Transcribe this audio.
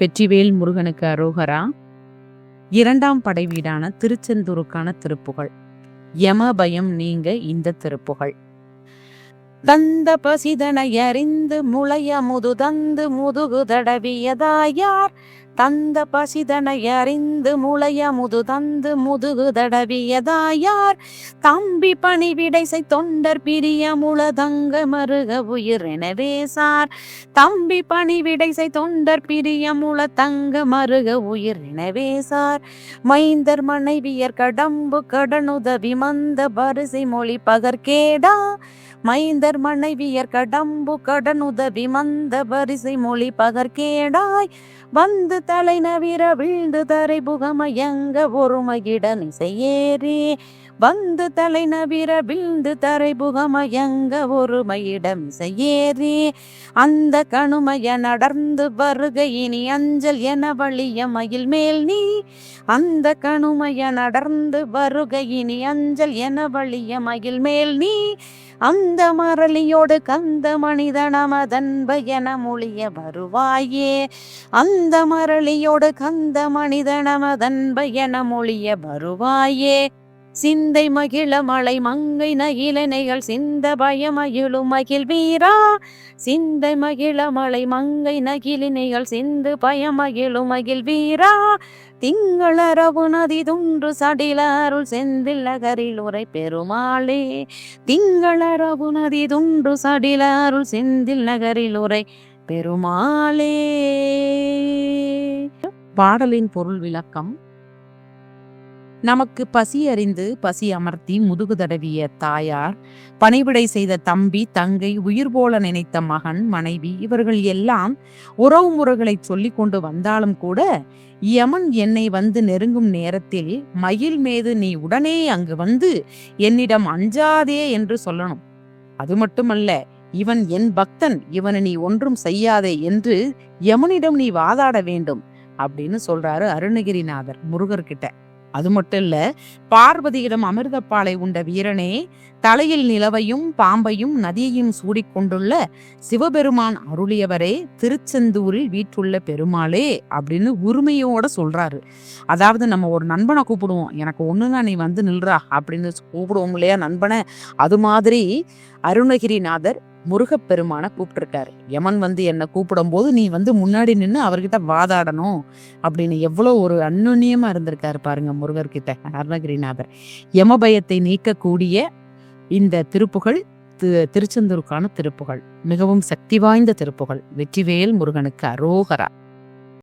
வெற்றிவேல் முருகனுக்கு அரோகரா. இரண்டாம் படை வீடான திருச்செந்தூருக்கான திருப்புகழ். யம பயம் நீங்க இந்த திருப்புகழ். தந்த பசிதனையறிந்து முளைய முது தந்து முதுகு தடவியதாயார். தந்த பசிதனையறிந்து முளைய முது தந்து முதுகு தடவியதாயார். தம்பி பணிவிடைசை தொண்டர் பிரிய முளதங்க மருக உயிர் எனவே சார். தம்பி பணிவிடைசை தொண்டர் பிரிய முள தங்க மருக உயிர் எனவே சார். மைந்தர் மனைவியர் கடம்பு கடனுதவி மந்த பரிசை மொழி பகர்கேடா மைந்தர் மனைவியர் கடம்பு கடனுதவி மந்த பரிசை மொழி பகர்கேடாய் வந்து தலை நவிர வீழ்ந்து தரை புகமயங்க ஒருமையிட இசையேறி வந்து தலை நவிர வீழ்ந்து தரை புகமயங்க ஒருமையிடம் இசையேறி அந்த கணுமைய நடர்ந்து வருக இனி அஞ்சல் என வழிய மயில் மேல் நீ. அந்த கணுமைய நடர்ந்து வருக இனி அஞ்சல் என வழிய மயில் மேல் நீ. அந்த மரளியோடு கந்த மனிதனமதன்ப என மொழிய வருவாயே. அந்த மரளியோடு கந்த மனிதனமதன்ப என மொழிய வருவாயே. சிந்தை மகிழ மலை மங்கை நகிலனைகள் சிந்த பயமயிலும் மகிழ் வீரா. சிந்தை மகிழ மலை மங்கை நகிலினைகள் சிந்து பயமகிழும் மகிழ் வீரா. திங்களரவு நதி துன்று சடில அருள் செந்தில் நகரில் உரை பெருமாளே. திங்களரவு நதி துன்று சடில அருள் செந்தில் நகரில் உரை பெருமாளே. பாடலின் பொருள் விளக்கம் நமக்கு பசி அறிந்து பசி அமர்த்தி முதுகு தடவிய தாயார் பணிவிடை செய்த தம்பி தங்கை உயிர் போல நினைத்த மகன் மனைவி இவர்கள் எல்லாம் உறவு முறைகளை சொல்லி கொண்டு வந்தாலும் கூட யமன் என்னை வந்து நெருங்கும் நேரத்தில் மயில் மீது நீ உடனே அங்கு வந்து என்னிடம் அஞ்சாதே என்று சொல்லணும். அது மட்டுமல்ல இவன் என் பக்தன் இவனை நீ ஒன்றும் செய்யாதே என்று யமனிடம் நீ வாதாட வேண்டும் அப்படின்னு சொல்றாரு அருணகிரிநாதர் முருகர்கிட்ட. அது மட்டும் இல்ல பார்வதியிடம் அமிர்தப்பாலை உண்ட வீரனே தலையில் நிலவையும் பாம்பையும் நதியையும் சூடிக்கொண்டுள்ள சிவபெருமான் அருளியவரே திருச்செந்தூரில் வீற்றுள்ள பெருமாளே அப்படின்னு உரிமையோட சொல்றாரு. அதாவது நம்ம ஒரு நண்பனை கூப்பிடுவோம் எனக்கு ஒண்ணுனா நீ வந்து நில்றா அப்படின்னு கூப்பிடுவோம் இல்லையா நண்பனை? அது மாதிரி அருணகிரிநாதர் முருகப்பெருமான கூப்பிட்டுருக்காரு. யமன் வந்து என்னை கூப்பிடும் போது நீ வந்து முன்னாடி நின்று அவர்கிட்ட வாதாடணும். அப்படின்னு எவ்வளோ ஒரு அந்நுண்ணியமா இருந்திருக்காரு பாருங்க முருகர்கிட்ட அருணகிரிநாதர். யமபயத்தை நீக்கக்கூடிய இந்த திருப்புகழ் தி- திருச்செந்தூருக்கான திருப்புகழ் மிகவும் சக்தி வாய்ந்த திருப்புகழ் வெற்றிவேல் முருகனுக்கு அரோகரா.